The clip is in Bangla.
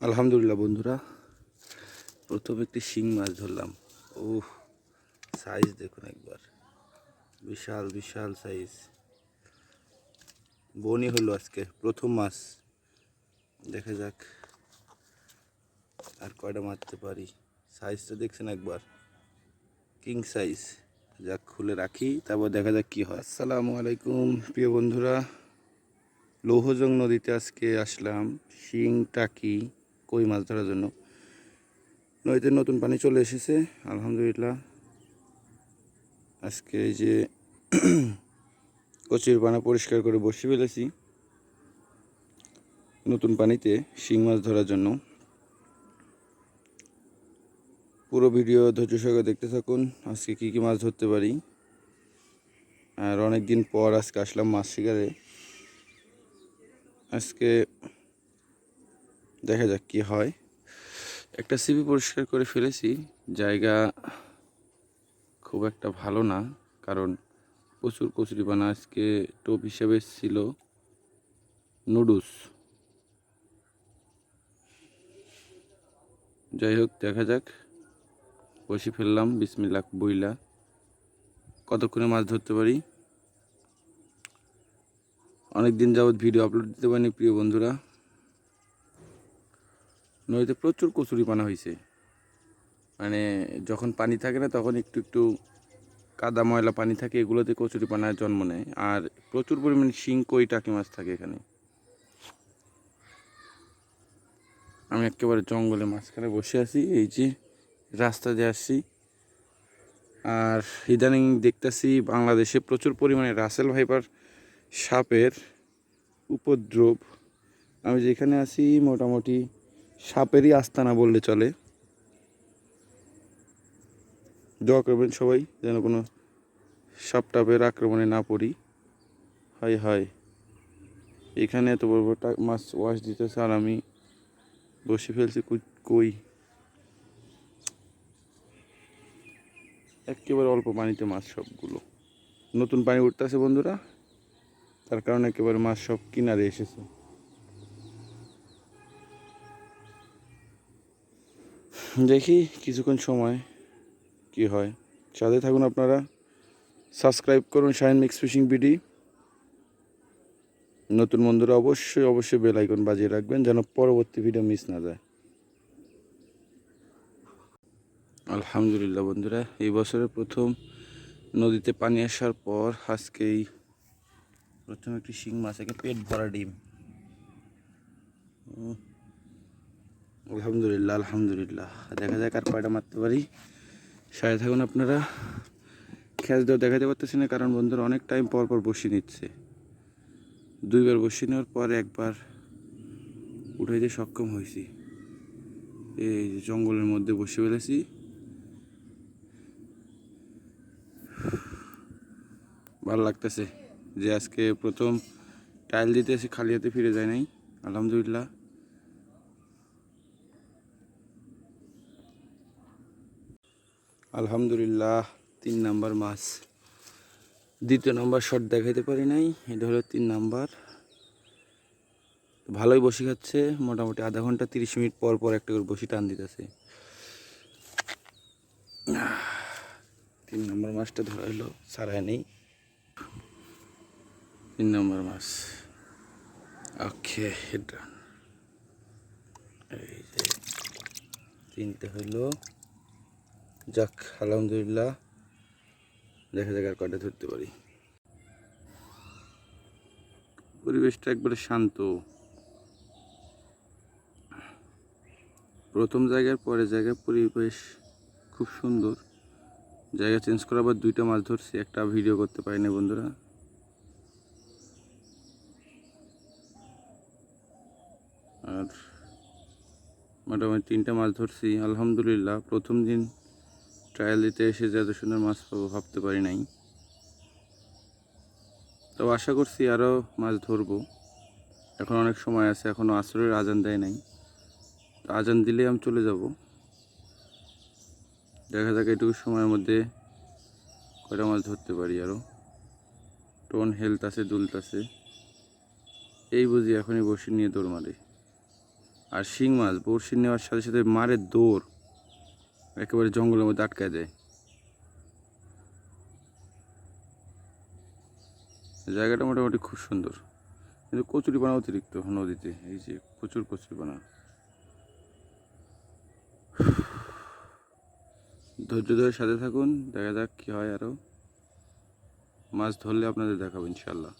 আলহামদুলিল্লাহ বন্ধুরা, প্রথম একটি শিং মাছ ধরলাম। ও সাইজ দেখুন একবার। বিশাল বিশাল সাইজ বনি হলো আজকে, প্রথম মাছ। দেখা যাক আর কয়টা মারতে পারি। সাইজটা দেখছেন একবার। কিং সাইজ যাক, খুলে রাখি, তারপর দেখা যাক কি হয়। আসসালামু আলাইকুম, প্রিয় বন্ধুরা। লৌহজং নদীতে আজকে আসলাম। শিং টাকি কই মাছ ধরার জন্য। নদীতে নতুন পানি চলে এসেছে, আলহামদুলিল্লাহ। আজকে এই যে কচির পানা পরিষ্কার করে বসে ফেলেছি। নতুন পানিতে শিং মাছ ধরার জন্য। পুরো ভিডিও ধৈর্য সহকারে দেখতে থাকুন, আজকে কী কী মাছ ধরতে পারি। আর অনেক দিন পর আজকে আসলাম মাছ শিকারে। আজকে দেখা যাক কি হয়। একটা সিবি পরিষ্কার করে ফেলেছি। জায়গা খুব একটা ভালো না, কারণ প্রচুর কচুরি বানা আজকে টোপ হিসেবে ছিল নুডলস। যাই হোক, দেখা যাক। বসে ফেললাম বিসমিল্লা বইলা। কতক্ষণে মাছ ধরতে পারি? অনেক দিন যাবৎ ভিডিও আপলোড দিতে পারিনি, প্রিয় বন্ধুরা। নদীতে প্রচুর কচুরি পানা হয়েছে মানে যখন পানি থাকে না, তখন একটু একটু কাদা ময়লা পানি থাকে, এগুলোতে কচুরি পানার জন্ম নেয়। আর প্রচুর পরিমাণে শিং কই টাকি মাছ থাকে এখানে। আমি একেবারে জঙ্গলে মাঝখানে বসে আছি, এই যে রাস্তা দিয়ে আসছি। আর ইদানিং দেখতেছি বাংলাদেশে প্রচুর পরিমাণে রাসেল ভাইপার সাপের উপদ্রব। আমি যেখানে আছি, মোটামুটি সাপেরই আস্তানা বললে চলে। দোয়া করবেন সবাই, যেন কোনো সাপ টাপের আক্রমণে না পড়ি। হয় হয়। এখানে এত বড় বড় মাছ ওয়াশ দিতেছে আর আমি বসে ফেলছি কই- কই? একেবারে অল্প পানিতে মাছ সবগুলো। নতুন পানি উঠতেছে বন্ধুরা, তার কারণে একেবারে মাছ সব কিনারে এসেছে। দেখি কিছুক্ষণ সময় কি হয়। সাথে থাকুন আপনারা। সাবস্ক্রাইব করুন শাইন মিক্স ফিশিং বিডি। নতুন বন্ধুরা অবশ্যই অবশ্যই বেল আইকন বাজিয়ে রাখবেন যেন পরবর্তী ভিডিও মিস না যায়। আলহামদুলিল্লাহ বন্ধুরা, এই বছরের প্রথম নদীতে পানি আসার পর আজকেই প্রথম একটি শিং মাছ, একে পেট ভরা ডিম। আলহামদুলিল্লাহ আলহামদুলিল্লাহ। দেখা যাক আর কয়টা মারতে পারি। সাথে থাকুন আপনারা। খ্যাচ দেওয়া দেখাতে পারতেছি না, কারণ বন্ধুরা অনেক টাইম পর পর বসিয়ে নিচ্ছে। দুইবার বসিয়ে নেওয়ার পর একবার উঠাইতে সক্ষম হয়েছি। এই জঙ্গলের মধ্যে বসে ফেলেছি। ভালো লাগতেছে যে আজকে প্রথম টাইল দিতে এসে খালি হাতে ফিরে যায় নাই। আলহামদুলিল্লাহ। আলহামদুলিল্লাহ, তিন নাম্বার মাছ। দ্বিতীয় নাম্বার শট দেখাইতে পারি নাই, এটা হলো তিন নাম্বার। ভালোই বসি খাচ্ছে, মোটামুটি আধা ঘণ্টা তিরিশ মিনিট পর পর একটা করে বসি টান দিতেছে। তিন নম্বর মাছটা ধরা হলো সারায় নেই তিন নম্বর মাছ। ওকে এই তিনটে হইল যাক, আলহামদুলিল্লাহ। দেখা যাক আর কয়টা ধরতে পারি। পরিবেশটা একবারে শান্ত। প্রথম জায়গার পরে জায়গার পরিবেশ খুব সুন্দর। জায়গা চেঞ্জ করার পর দুইটা মাছ ধরছি, একটা ভিডিও করতে পারি না বন্ধুরা। আর মোটামুটি তিনটা মাছ ধরছি, আলহামদুলিল্লাহ। প্রথম দিন ট্রায়াল দিতে এসে যে এত সুন্দর মাছ পাবো ভাবতে পারি নাই। তো আশা করছি আরও মাছ ধরবো। এখন অনেক সময় আছে এখনও আসরের আজান দেয় নাই। তো আজান দিলে আমি চলে যাব। দেখা যাক এটুকু সময়ের মধ্যে কয়টা মাছ ধরতে পারি আরও টোন হেলথ আছে দুলত আছে। এই বুঝি এখনই বসে নিয়ে দৌড় মারে। আর শিং মাছ বড়শি নেওয়ার সাথে সাথে মারের দৌড়। একেবারে জঙ্গলের মধ্যে আটকায় দেয় জায়গাটা মোটামুটি খুব সুন্দর। কিন্তু কচুরিপানা অতিরিক্ত নদীতে, এই যে প্রচুর কচুরিপানা। ধৈর্য ধরে সাথে থাকুন, দেখা যাক কি হয় আরও মাছ ধরলে আপনাদের দেখাবো ইনশাল্লাহ